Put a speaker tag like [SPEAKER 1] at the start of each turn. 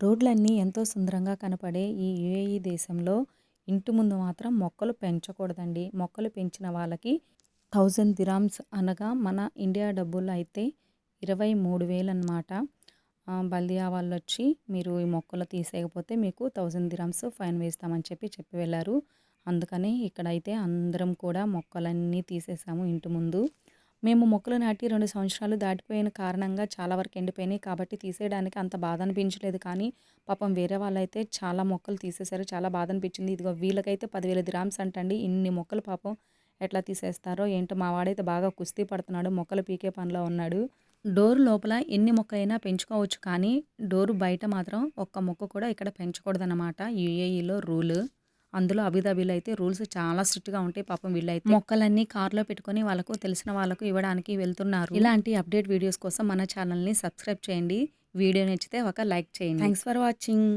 [SPEAKER 1] రోడ్లన్నీ ఎంతో సుందరంగా కనపడే ఈ యూఏఈ దేశంలో ఇంటి ముందు మాత్రం మొక్కలు పెంచకూడదండి. మొక్కలు పెంచిన వాళ్ళకి థౌజండ్ దిరామ్స్ అనగా మన ఇండియా డబ్బులు అయితే ఇరవై మూడు వేలు అనమాట బల్దియా వాళ్ళు వచ్చి మీరు ఈ మొక్కలు తీసేయకపోతే మీకు థౌజండ్ దిరామ్స్ ఫైన్ వేస్తామని చెప్పి చెప్పి వెళ్ళారు. అందుకని ఇక్కడైతే అందరం కూడా మొక్కలన్నీ తీసేసాము ఇంటి ముందు. మేము మొక్కలు నాటి రెండు సంవత్సరాలు దాటిపోయిన కారణంగా చాలా వరకు ఎండిపోయినాయి. కాబట్టి తీసేయడానికి అంత బాధ అనిపించలేదు కానీ పాపం వేరే వాళ్ళైతే చాలా మొక్కలు తీసేశారు. చాలా బాధ అనిపించింది ఇదిగో వీళ్ళకైతే పదివేల గ్రామ్స్ అంటండి. ఇన్ని మొక్కలు పాపం ఎట్లా తీసేస్తారో ఏంటో మా వాడైతే బాగా కుస్తీ పడుతున్నాడు. మొక్కలు పీకే పనిలో ఉన్నాడు. డోర్ లోపల ఎన్ని మొక్కలైనా పెంచుకోవచ్చు. కానీ డోరు బయట మాత్రం ఒక్క మొక్క కూడా ఇక్కడ పెంచకూడదన్నమాట. యూఏఈలో రూల్. అందులో అబుదాబిలో అయితే రూల్స్ చాలా స్ట్రిక్ట్గా ఉంటాయి. పాపం వీళ్ళైతే మొక్కలన్నీ కార్లో పెట్టుకొని వాళ్ళకు తెలిసిన వాళ్ళకు ఇవ్వడానికి వెళ్తున్నారు. ఇలాంటి అప్డేట్ వీడియోస్ కోసం మన ఛానల్ని సబ్స్క్రైబ్ చేయండి. వీడియో నచ్చితే ఒక లైక్ చేయండి. Thanks for watching.